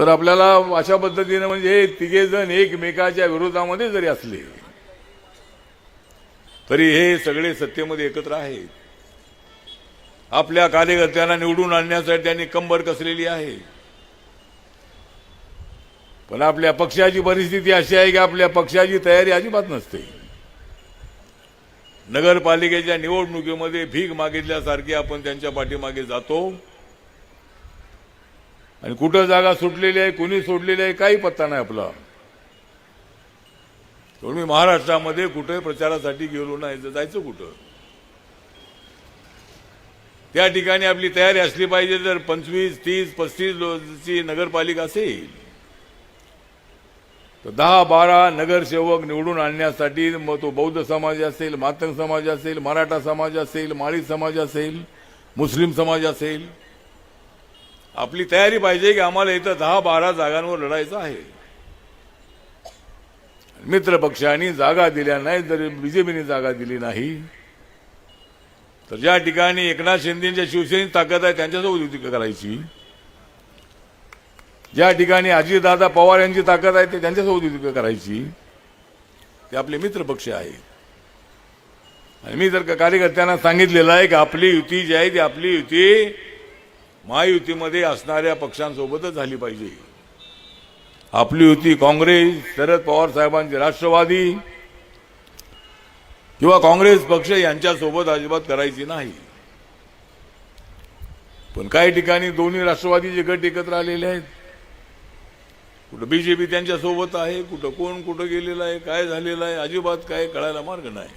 तर आपल्याला अशा पद्धतीनं म्हणजे तिघे जण एकमेकाच्या विरोधामध्ये जरी असले तरी हे सगळे सत्तेमध्ये एकत्र आहेत. आपल्या कार्यकर्त्यांना निवडून आणण्यासाठी त्यांनी कंबर कसलेली आहे. पण आपल्या पक्षाची परिस्थिती अशी आहे की आपल्या पक्षाची तयारी अजिबात नसते. नगरपालिकेच्या निवडणुकीमध्ये भीक मागितल्यासारखी आपण त्यांच्या पाठीमागे जातो. आणि कुठं जागा सुटलेली आहे कुणी सोडलेली आहे काही पत्ता नाही आपला. म्हणून मी महाराष्ट्रामध्ये कुठे प्रचारासाठी गेलो नाही तर जायचं कुठं? त्या ठिकाणी आपली तयारी असली पाहिजे तर पंचवीस तीस पस्तीस ची नगरपालिका असेल. तर दहा बारा नगरसेवक निवडून आणण्यासाठी मग तो बौद्ध समाज असेल मातंग समाज असेल मराठा समाज असेल माळी समाज असेल मुस्लिम समाज असेल आपली तयारी पाहिजे की आम्हाला इथं दहा बारा जागांवर लढायचं आहे. मित्र पक्षांनी जागा दिल्या नाही जर बीजेपीने जागा दिली नाही तर ज्या ठिकाणी एकनाथ शिंदेच्या शिवसेनेची ताकद आहे त्यांच्यासोबत युती करायची. ज्या ठिकाणी अजितदादा पवार यांची ताकद आहे ते त्यांच्यासोबत युती करायची. ते आपले मित्र पक्ष आहेत. आणि मी जर का कार्यकर्त्यांना सांगितलेलं आहे की आपली युती जी आहे ती आपली युती महायुतीमध्ये असणाऱ्या पक्षांसोबतच झाली पाहिजे. आपली युती काँग्रेस शरद पवार साहेबांचे राष्ट्रवादी किंवा काँग्रेस पक्ष यांच्यासोबत अजिबात करायची नाही. पण काही ठिकाणी दोन्ही राष्ट्रवादीचे गट एकत्र आलेले आहेत कुठं बीजेपी त्यांच्यासोबत आहे कुठं कोण कुठं गेलेलं आहे काय झालेलं आहे अजिबात काय कळायला मार्ग नाही.